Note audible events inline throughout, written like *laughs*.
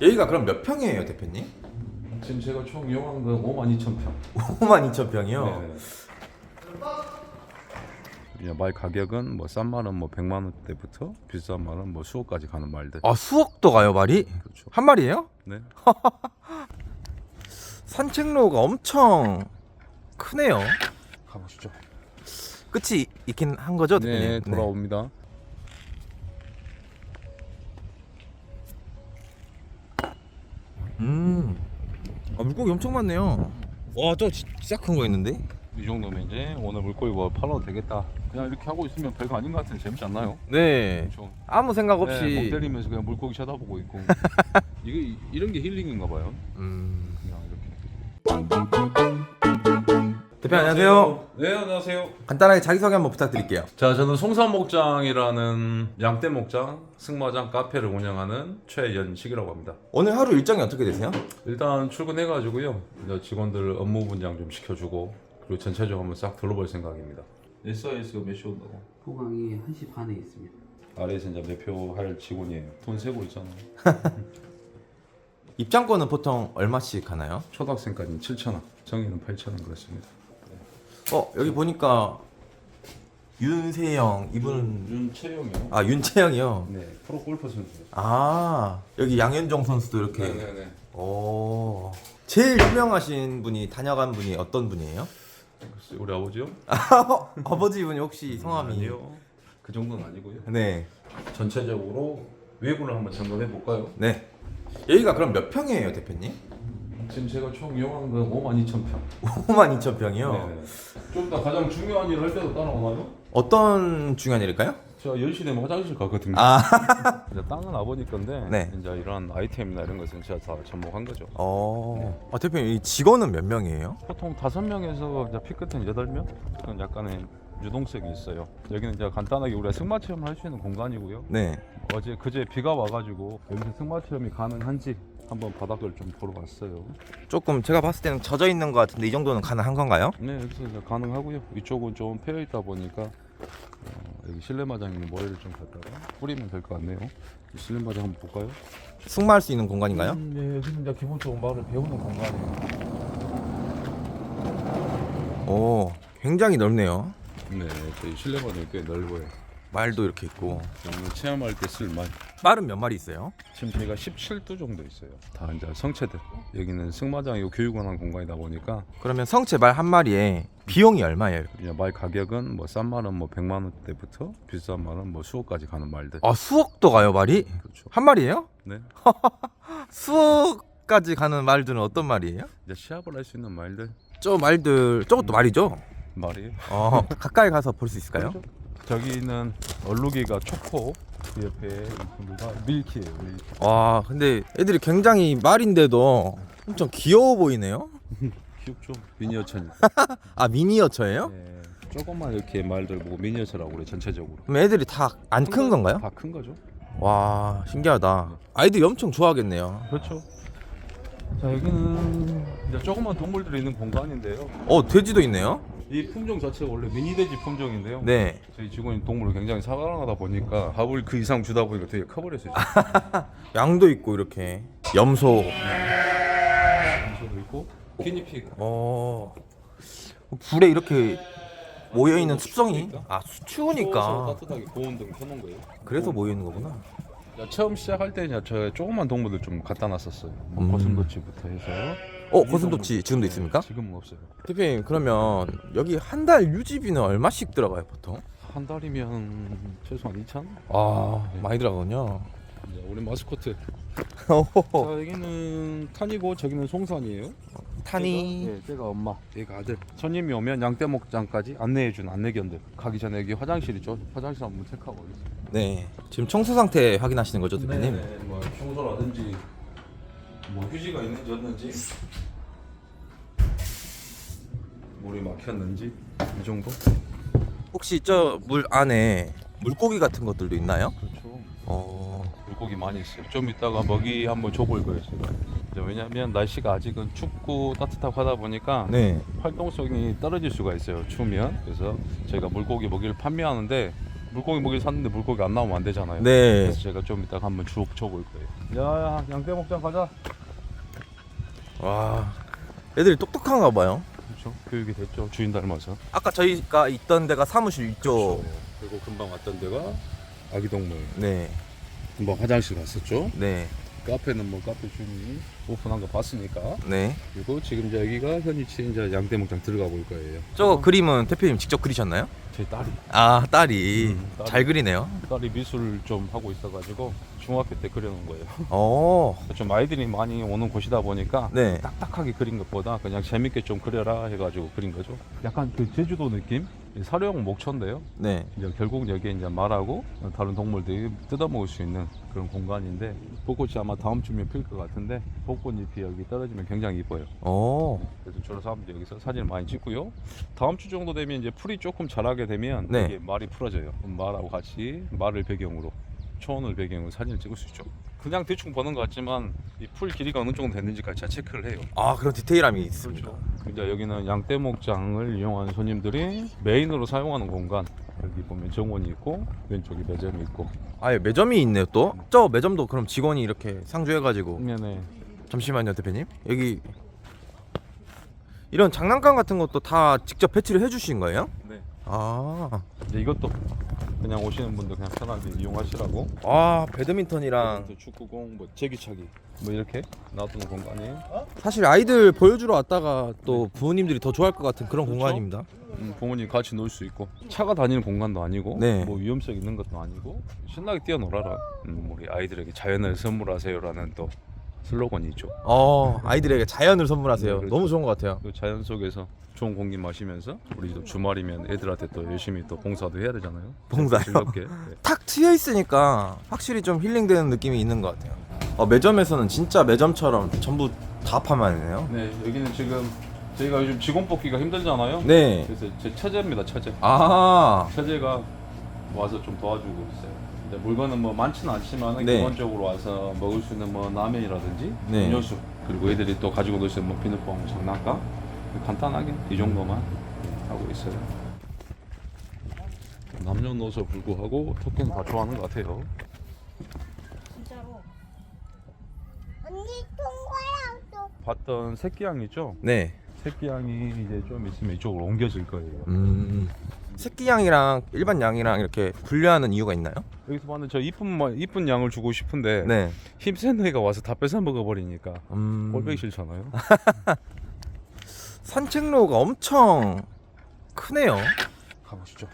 여기가 그럼 몇 평이에요, 대표님? 지금 제가 총 이용한 건 5만 2천 평. 5만 2천 평이요. 네. 그냥 말 가격은 뭐 싼 말은 뭐 100만 원대부터 비싼 말은 뭐 수억까지 가는 말들. 아 수억도 가요 말이? 그렇죠. 한 마리예요? 네. *laughs* 산책로가 엄청 크네요. 가보시죠. 끝이 있긴 한 거죠, 네, 대표님? 돌아옵니다. 음. 아, 물고기 엄청 많네요. 와, 저 진짜 큰 거 있는데? 이 정도면 이제 오늘 물고기 뭐 팔아도 되겠다. 그냥 이렇게 하고 있으면 별거 아닌 것 같은데 재밌지 않나요? 네. 그렇죠. 아무 생각 네, 없이. 멍 때리면서 그냥 물고기 쳐다보고 있고. *laughs* 이게 이- 이런 게 힐링인가 봐요. 음. 그냥 이렇게. 대표 안녕하세요. 네, 안녕하세요. 간단하게 자기소개 한번 부탁드릴게요. 자, 저는 송산목장이라는 양떼 목장, 승마장 카페를 운영하는 최연식이라고 합니다. 오늘 하루 일정이 어떻게 되세요? 일단 출근해가지고요. 이제 직원들 업무 분장 좀 시켜주고 그리고 전체적으로 한번 싹 둘러볼 생각입니다. SIS가 몇 시 온다고? 포강이 1시 반에 있습니다. 아래에서 이제 매표할 직원이에요. 돈 세고 있잖아. *laughs* 입장권은 보통 얼마씩 하나요? 초등학생까지는 7,000원, 정의는 8,000원 그렇습니다. 어, 여기 보니까 윤세영 이분은 윤채영이요. 아, 윤채영이요. 네, 프로 골프 선수. 아, 여기 양현종 선수도 이렇게 네네네. 오. 제일 유명하신 분이 다녀간 분이 어떤 분이에요? 우리 아버지요? *laughs* 아버지 분이 혹시 성함이 아니요. 그 정도는 아니고요. 네. 전체적으로 외부를 한번 점검해 볼까요? 네. 여기가 그럼 몇 평이에요, 대표님? 지금 제가 총 이용한 건 5만 2천 평. *laughs* 5만 2천 평이요. 네. 좀 이따 가장 중요한 일을 할 때도 따라오나요? 어떤 중요한 일일까요? 제가 10시 되면 화장실 가거든요. 아, *laughs* 이제 땅은 아버님 건데 네. 이제 이런 아이템이나 이런 것은 제가 다 접목한 거죠. 어. 아, 대표님, 이 직원은 몇 명이에요? 보통 다섯 명에서 이제 피 끝은 여덟 명. 그건 약간의 유동성이 있어요. 여기는 이제 간단하게 우리가 승마 체험을 할 수 있는 공간이고요. 네. 어제 그제 비가 와가지고 여기서 승마 체험이 가능한지 한번 바닥을 좀 보러 왔어요. 조금 제가 봤을 때는 젖어 있는 것 같은데 이 정도는 가능한 건가요? 네, 여기서 가능하고요. 이쪽은 좀 패여 있다 보니까 어, 여기 실내 마장 있는 모래를 좀 갖다가 뿌리면 될 것 같네요. 이 실내 마장 한번 볼까요? 승마할 수 있는 공간인가요? 음, 네, 여기는 이제 기본적으로 말을 배우는 공간이에요. 오, 굉장히 넓네요. 네, 저희 실내 마장이 꽤 넓어요. 말도 이렇게 있고. 오늘 체험할 때 쓸 말. 말은 몇 마리 있어요? 지금 저희가 17도 정도 있어요. 다 이제 성체들. 여기는 승마장이고 교육원한 공간이다 보니까 그러면 성체 말 한 마리에 비용이 얼마예요? 그냥 말 가격은 뭐 싼 말은 뭐 100만 원대부터 비싼 말은 뭐 수억까지 가는 말들. 아, 수억도 가요, 말이? 그렇죠. 한 마리예요? 네. *laughs* 수억까지 가는 말들은 어떤 말이에요? 이제 시합을 할 수 있는 말들 저 말들 저것도 말이죠? 말이에요. 어, 가까이 가서 볼 수 있을까요? 그렇죠? 저기는 얼룩이가 초코, 그 옆에 이분가 밀키예요. 밀키. 와, 근데 애들이 굉장히 말인데도 엄청 귀여워 보이네요. *laughs* 귀엽죠? 미니어처니까. *laughs* 아, 미니어처예요? 네. 조금만 이렇게 말들 보고 미니어처라고 그래 전체적으로. 그럼 애들이 다 안 큰 건가요? 다 큰 거죠. 와, 신기하다. 아이들이 엄청 좋아하겠네요. 그렇죠. 자 여기는 이제 조그만 동물들이 있는 공간인데요. 어, 돼지도 있네요. 이 품종 자체가 원래 미니 돼지 품종인데요. 네. 저희 직원이 동물을 굉장히 사랑하다 보니까 밥을 그 이상 주다 보니까 되게 커버렸어요. *laughs* 양도 있고 이렇게 염소. 저도 있고 기니피그. 어. 불에 이렇게 모여 있는 습성이 아, 수- 추우니까. 따뜻하게 고온등 켜놓은 거예요. 그래서 모여 있는 거구나. 자, 처음 시작할 때 이제 저 조그만 동물들 좀 갖다 놨었어요. 뭐 음. 고슴도치부터 해서. 어, 고슴도치 지금도 있습니까? 지금은 없어요. 대표님, 그러면 여기 한 달 유지비는 얼마씩 들어가요, 보통? 한 달이면 최소한 2천? 아, 많이 들어가군요. 이제 우리 마스코트. *laughs* 자 여기는 탄이고 저기는 송산이에요. 탄이 네, 제가 엄마, 얘가 아들. 손님이 오면 양떼 목장까지 안내해준 안내견들. 가기 전에 여기 화장실 있죠. 화장실 한번 체크하고 오겠습니다. 네. 지금 청소 상태 확인하시는 거죠, 대표님? 네, 뭐 청소라든지 뭐 휴지가 있는지 없는지 물이 막혔는지 이 정도? 혹시 저 물 안에 물고기 같은 것들도 있나요? 그렇죠. 어. 물고기 많이 있어요. 좀 이따가 먹이 한번 줘볼 거예요, 제가. 이제 왜냐면 날씨가 아직은 춥고 따뜻하고 하다 보니까 네. 활동성이 떨어질 수가 있어요. 추우면. 그래서 저희가 물고기 먹이를 판매하는데 물고기 먹이 샀는데 물고기 안 나오면 안 되잖아요. 네. 그래서 제가 좀 이따가 한번 쭉 쳐볼 거예요. 야야 양떼 먹장 가자. 와 애들이 똑똑한가 봐요. 그렇죠. 교육이 됐죠. 주인 닮아서. 아까 저희가 있던 데가 사무실 있죠. 그리고 금방 왔던 데가 아기 동물. 네. 뭐 화장실 갔었죠. 네. 카페는 뭐 카페 주인이 오픈한 거 봤으니까. 네. 그리고 지금 이제 여기가 현이치 이제 양떼 목장 들어가 볼 거예요. 저 그림은 대표님 직접 그리셨나요? 제 딸이 아 딸이 음, 딸이. 잘 그리네요. 딸이 미술 좀 하고 있어가지고 중학교 때 그려놓은 거예요. 어. 좀 아이들이 많이 오는 곳이다 보니까 네. 딱딱하게 그린 것보다 그냥 재밌게 좀 그려라 해가지고 그린 거죠. 약간 그 제주도 느낌? 이 사료용 목초인데요. 네. 이제 결국 여기에 이제 말하고 다른 동물들이 뜯어먹을 수 있는 그런 공간인데 벚꽃이 아마 다음 주면 필 것 같은데 벚꽃잎이 여기 떨어지면 굉장히 이뻐요. 어. 그래서 주로 사람들이 여기서 사진을 많이 찍고요. 다음 주 정도 되면 이제 풀이 조금 자라게 되면 네. 이게 말이 풀어져요. 말하고 같이 말을 배경으로 초원을 배경으로 사진을 찍을 수 있죠. 그냥 대충 보는 것 같지만 이 풀 길이가 어느 정도 됐는지까지 다 체크를 해요. 아 그런 디테일함이 있습니다. 이제 여기는 양떼 목장을 이용하는 손님들이 메인으로 사용하는 공간. 여기 보면 정원이 있고 왼쪽에 매점이 있고. 아예 매점이 있네요 또. 저 매점도 그럼 직원이 이렇게 상주해가지고. 네네. 잠시만요 대표님. 여기 이런 장난감 같은 것도 다 직접 배치를 해주신 거예요? 네. 아. 이제 이것도 그냥 오시는 분들 그냥 편하게 이용하시라고. 아 배드민턴이랑 또 축구공, 뭐 제기차기, 뭐 이렇게 놔두는 공간이에요. 사실 아이들 보여주러 왔다가 또 부모님들이 더 좋아할 것 같은 그런 그렇죠. 공간입니다. 음, 부모님 같이 놀 수 있고 차가 다니는 공간도 아니고 네. 뭐 위험성 있는 것도 아니고 신나게 뛰어놀아라. 음, 우리 아이들에게 자연을 선물하세요라는 또 슬로건이 있죠. 어 아이들에게 자연을 선물하세요. 네, 그렇죠. 너무 좋은 것 같아요. 그 자연 속에서 좋은 공기 마시면서 우리 또 주말이면 애들한테 또 열심히 또 봉사도 해야 되잖아요. 봉사요? 즐겁게. 네. 탁 트여 있으니까 확실히 좀 힐링되는 느낌이 있는 것 같아요. 어, 매점에서는 진짜 매점처럼 전부 다 판매하네요. 네, 여기는 지금 저희가 요즘 직원 뽑기가 힘들잖아요. 네. 그래서 제 처제입니다, 처제. 아 처제가 와서 좀 도와주고 있어요. 근데 물건은 뭐 많지는 않지만 네. 기본적으로 와서 먹을 수 있는 뭐 라면이라든지 네. 음료수 그리고 애들이 또 가지고 놀 수 있는 뭐 비눗방울, 장난감 간단하게 이 정도만 하고 있어요. 남녀노소 불구하고 토끼는 다 좋아하는 것 같아요. 진짜로. 언니 통과랑 또 봤던 새끼양 있죠? 네. 새끼양이 이제 좀 있으면 이쪽으로 옮겨질 거예요. 음. 새끼 양이랑 일반 양이랑 이렇게 분류하는 이유가 있나요? 여기서 봤는 저 이쁜 마- 이쁜 양을 주고 싶은데 네. 힘센 애가 와서 다 뺏어 먹어버리니까 음. 꼴보기 싫잖아요. *laughs* 산책로가 엄청 크네요. 가보시죠.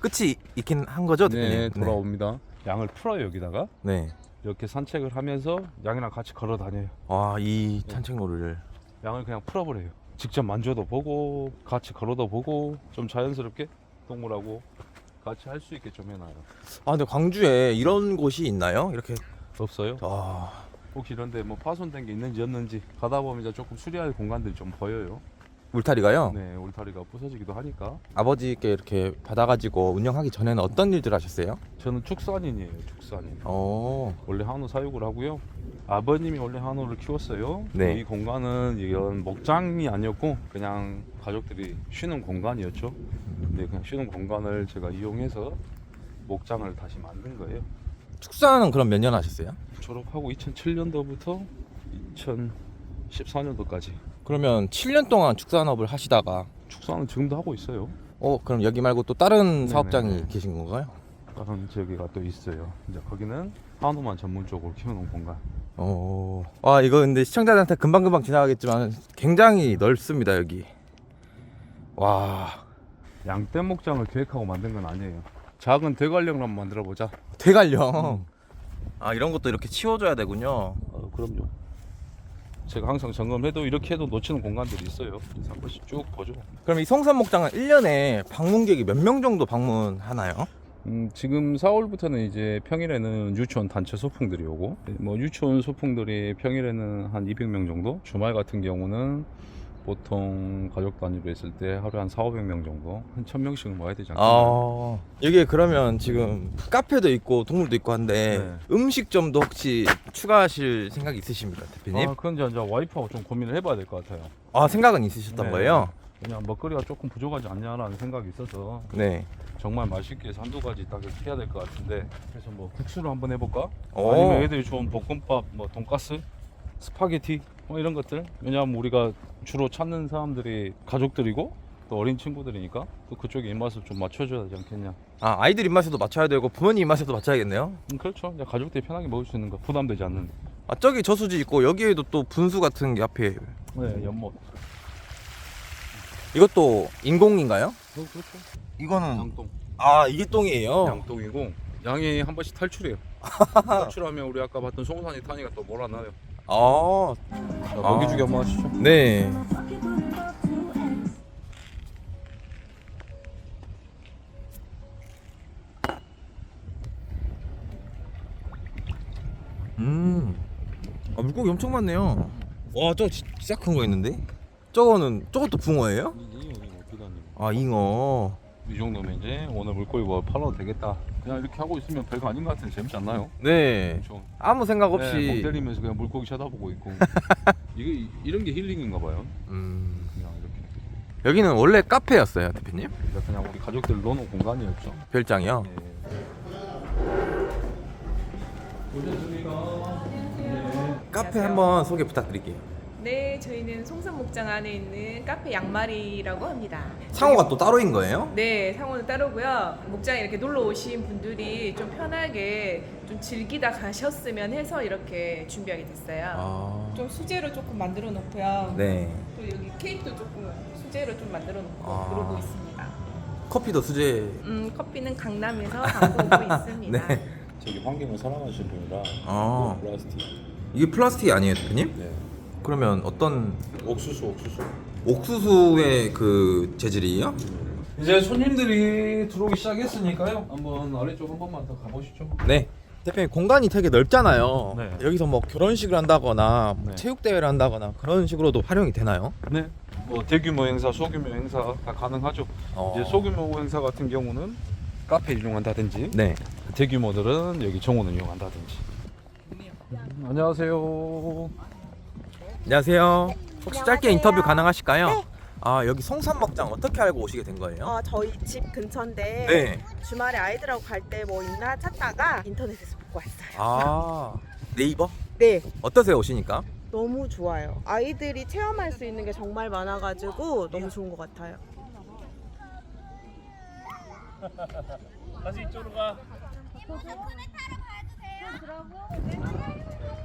끝이 있긴 한 거죠, 네, 대표님? 돌아옵니다. 양을 풀어요 여기다가 네. 이렇게 산책을 하면서 양이랑 같이 걸어 다녀요. 와, 이 산책로를 양을 그냥 풀어버려요. 직접 만져도 보고 같이 걸어도 보고 좀 자연스럽게 동물하고 같이 할 수 있게 좀 해놔요. 아, 근데 광주에 이런 곳이 있나요? 이렇게 없어요? 아, 혹시 이런데 뭐 파손된 게 있는지 없는지 가다 보면 이제 조금 수리할 공간들이 좀 보여요. 울타리가요? 네, 울타리가 부서지기도 하니까. 아버지께 이렇게 받아가지고 운영하기 전에는 어떤 일들 하셨어요? 저는 축산인이에요, 축산인. 어, 원래 한우 사육을 하고요. 아버님이 원래 한우를 키웠어요. 네. 이 공간은 이런 목장이 아니었고 그냥 가족들이 쉬는 공간이었죠. 근데 그냥 쉬는 공간을 제가 이용해서 목장을 다시 만든 거예요. 축사는 그럼 몇 년 하셨어요? 졸업하고 2007년도부터 2014년도까지 그러면 7년 동안 축산업을 하시다가 축산은 지금도 하고 있어요. 어, 그럼 여기 말고 또 다른. 사업장이 계신 건가요? 다른 저기가 또 있어요. 이제 거기는 한우만 전문적으로 키우는 공간. 어, 와 이거 근데 시청자들한테 금방금방 지나가겠지만 굉장히 넓습니다 여기. 와, 양떼 목장을 계획하고 만든 건 아니에요. 작은 대관령을 한번 만들어 보자. 대관령. 아 이런 것도 이렇게 치워줘야 되군요. 어, 그럼요. 제가 항상 점검해도 이렇게 해도 놓치는 공간들이 있어요. 그래서 한 번씩 쭉 보죠. 그럼 이 성산 목장은 1년에 방문객이 몇 명 정도 방문하나요? 음, 지금 4월부터는 이제 평일에는 유치원 단체 소풍들이 오고, 뭐 유치원 소풍들이 평일에는 한 200명 정도, 주말 같은 경우는 보통 가족 단위로 했을 때 하루에 한 4, 500명 정도, 한 1000명씩은 모아야 되지 않나요? 아 여기 그러면 지금 카페도 있고 동물도 있고 한데 네. 음식점도 혹시 추가하실 생각 있으십니까 대표님? 아, 그건 이제 이제 와이프하고 좀 고민을 해봐야 될 것 같아요. 아 생각은 있으셨던 네. 거예요? 그냥 먹거리가 조금 부족하지 않냐라는 생각이 있어서 네. 정말 맛있게 해서 한두 가지 딱 이렇게 해야 될 것 같은데 그래서 뭐 국수를 한번 해볼까? 오. 아니면 애들이 좋은 볶음밥, 뭐 돈가스, 스파게티 뭐 이런 것들. 왜냐하면 우리가 주로 찾는 사람들이 가족들이고 또 어린 친구들이니까 또 그쪽에 입맛을 좀 맞춰줘야 되지 않겠냐. 아 아이들 입맛에도 맞춰야 되고 부모님 입맛에도 맞춰야겠네요. 음, 그렇죠. 이제 가족들이 편하게 먹을 수 있는 거 부담되지 않는. 아 저기 저수지 있고 여기에도 또 분수 같은 게 앞에. 네 연못. 이것도 인공인가요? 어, 그렇죠. 이거는 양똥. 아 이게 똥이에요. 양똥이고 양이 한 번씩 탈출해요. *laughs* 탈출하면 우리 아까 봤던 송산이 타니까 또 몰아놔요 아 자, 먹이주기 한번 하시죠 네. 음. 아, 물고기 엄청 많네요. 와, 저 진짜 큰 거 있는데? 저거는 저것도 붕어예요? 아, 잉어. 이 정도면 이제 오늘 물고기 뭐 팔아도 되겠다 그냥 이렇게 하고 있으면 별거 아닌 것 같은데 재밌지 않나요? 네. 그렇죠 아무 생각 네, 없이 멍 때리면서 그냥 물고기 쳐다보고 있고 *laughs* 이게 이- 이런 게 힐링인가 봐요 음. 그냥 이렇게 여기는 원래 카페였어요, 대표님? 그러니까 그냥 우리 가족들 넣어놓은 공간이었죠 별장이요. 네. 네. 카페 한번 소개 부탁드릴게요. 네, 저희는 송산 목장 안에 있는 카페 양말이라고 합니다. 상호가 또 따로인 거예요? 네, 상호는 따로고요. 목장에 이렇게 놀러 오신 분들이 좀 편하게 좀 즐기다 가셨으면 해서 이렇게 준비하게 됐어요. 아. 좀 수제로 조금 만들어 놓고요. 네. 또 여기 케이크도 조금 수제로 좀 만들어 놓고 아. 그러고 있습니다. 커피도 수제. 음, 커피는 강남에서 갖고 오고 *laughs* 있습니다. 네. 저기 환경을 사랑하시는 분이라 아. 플라스틱 이게 플라스틱이 아니에요, 대표님? 네. 그러면 어떤 옥수수 옥수수 옥수수의 그 재질이에요? 이제 손님들이 들어오기 시작했으니까요 한번 아래쪽 한 번만 더 가보시죠 네. 대표님 공간이 되게 넓잖아요. 네. 여기서 뭐 결혼식을 한다거나 뭐 네. 체육 대회를 한다거나 그런 식으로도 활용이 되나요? 네. 뭐 대규모 행사, 소규모 행사 다 가능하죠. 어. 이제 소규모 행사 같은 경우는 카페 이용한다든지 네. 대규모들은 여기 정원을 이용한다든지. 음, 안녕하세요. 안녕하세요. 혹시 짧게 안녕하세요. 인터뷰 가능하실까요? 네. 아 여기 송산먹장 어떻게 알고 오시게 된 거예요? 어, 저희 집 근처인데 네. 주말에 아이들하고 갈 때 뭐 있나 찾다가 인터넷에서 보고 왔어요. 아 네이버? 네, 어떠세요 오시니까? 너무 좋아요. 아이들이 체험할 수 있는 게 정말 많아가지고 너무 좋은 것 같아요. 이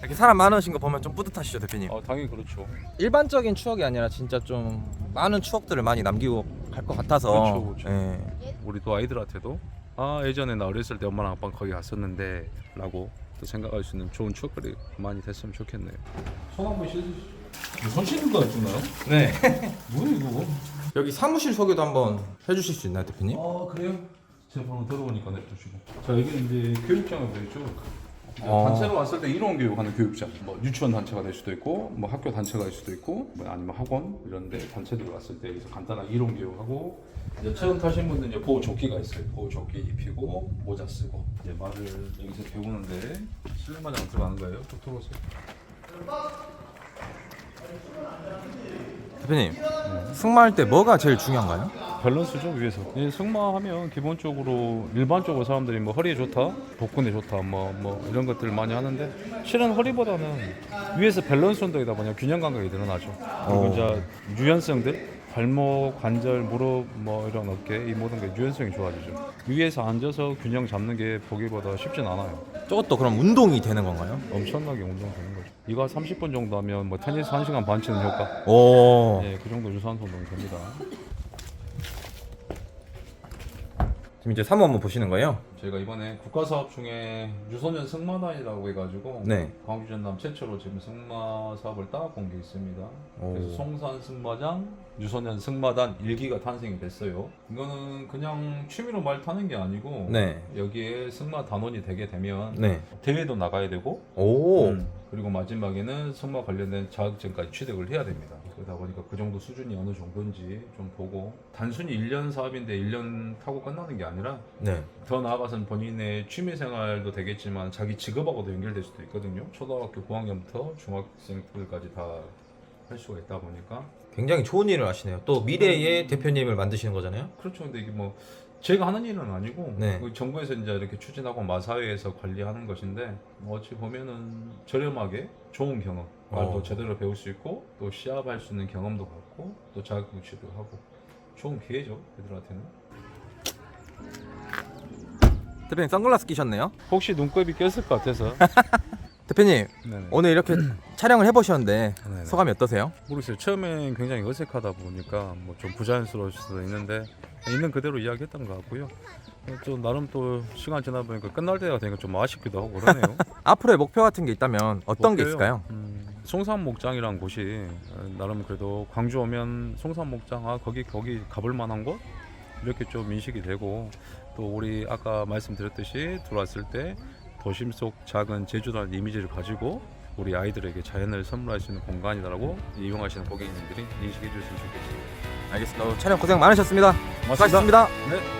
렇게 사람 많으신 거 보면 좀 뿌듯하시죠 대표님? 어, 당연히 그렇죠. 일반적인 추억이 아니라 진짜 좀 많은 추억들을 많이 남기고 갈 것 같아서 그렇죠, 그렇죠. 예. 우리 또 아이들한테도 아 예전에 나 어렸을 때 엄마랑 아빠랑 거기 갔었는데라고 또 생각할 수 있는 좋은 추억거리 많이 됐으면 좋겠네요. 손 한번 씻으시죠. 손 씻는 거 해주나요? 네. *laughs* 뭐야 이거? 여기 사무실 소개도 한번 해주실 수 있나요 대표님? 아 그래요? 제 방금 들어오니까 냅두시고 자 여기는 이제 되어 있죠 어. 단체로 왔을 때 일원 교육하는 교육장. 뭐 유치원 단체가 될 수도 있고 뭐 학교 단체가 될 수도 있고 뭐 아니면 학원 이런데 단체들 왔을 때 여기서 간단하게 일원 교육하고 이제 체험 타신 분들 이제 보호 조끼가 있어요. 보호 조끼 입히고 모자 쓰고. 이제 말을 여기서 배우는데 실내 마장 들어가는 거예요? 또 들어오세요. 대표님 승마할 때 뭐가 제일 중요한가요? 밸런스죠 위에서. 예, 승마 하면 기본적으로 일반적으로 사람들이 뭐 허리에 좋다 복근에 좋다 뭐, 뭐 이런 것들 많이 하는데 실은 허리보다는 위에서 밸런스 운동이다 보니 균형 감각이 늘어나죠. 그리고 어. 이제 유연성들 발목 관절 무릎 뭐 이런 어깨 이 모든 게 유연성이 좋아지죠. 위에서 앉아서 균형 잡는 게 보기보다 쉽진 않아요. 저것도 그럼 운동이 되는 건가요? 엄청나게 운동되는 거죠. 이거 30분 정도 하면 뭐 테니스 1시간 반 치는 효과. 오. 예, 그 정도 유산소 운동이 됩니다 지금 이제 사무 한번 보시는 거예요? 저희가 이번에 국가 사업 중에 유소년 승마단이라고 해가지고 네. 광주 전남 최초로 지금 승마 사업을 따본 게 있습니다. 오. 그래서 송산 승마장 유소년 승마단 일기가 탄생이 됐어요. 이거는 그냥 취미로 말 타는 게 아니고 네. 여기에 승마 단원이 되게 되면 네. 대회도 나가야 되고 오. 음, 그리고 마지막에는 승마 관련된 자격증까지 취득을 해야 됩니다. 그러다 보니까 그 정도 수준이 어느 정도인지 좀 보고 단순히 1년 사업인데 1년 타고 끝나는 게 아니라 네. 더 나아가 서는 본인의 취미 생활도 되겠지만 자기 직업하고도 연결될 수도 있거든요. 초등학교 고학년부터 중학생들까지 다 할 수가 있다 보니까 굉장히 좋은 일을 하시네요. 또 미래의 대표님을 만드시는 거잖아요. 그렇죠. 근데 이게 뭐 제가 하는 일은 아니고 네. 그 정부에서 이제 이렇게 추진하고 마사회에서 관리하는 것인데 뭐 어찌 보면은 저렴하게 좋은 경험, 말도 어. 제대로 배울 수 있고 또 시합할 수 있는 경험도 갖고 또 자격증도 하고 좋은 기회죠 애들한테는. 대표님 선글라스 끼셨네요. 혹시 눈곱이 꼈을 것 같아서. *laughs* 대표님 네네. 오늘 이렇게 *clears throat* 촬영을 해보셨는데 네네. 소감이 어떠세요? 모르겠어요. 처음엔 굉장히 어색하다 보니까 뭐 좀 부자연스러울 수도 있는데 있는 그대로 이야기했던 것 같고요. 또 나름 또 시간 지나 보니까 끝날 때가 되니까 좀 아쉽기도 하고 그러네요. *laughs* 앞으로의 목표 같은 게 있다면 어떤 게 목표요? 있을까요? 음, 송산목장이란 곳이 어, 나름 그래도 광주 오면 송산목장 아 거기 거기 가볼 만한 곳 이렇게 좀 인식이 되고 또 우리 아까 말씀드렸듯이 들어왔을 때 도심 속 작은 제주도라는 이미지를 가지고 우리 아이들에게 자연을 선물할 수 있는 공간이라고 이용하시는 고객님들이 인식해 주셨으면 좋겠습니다. 알겠습니다. 오늘 촬영 고생 많으셨습니다. 고맙습니다. 수고하셨습니다. 네.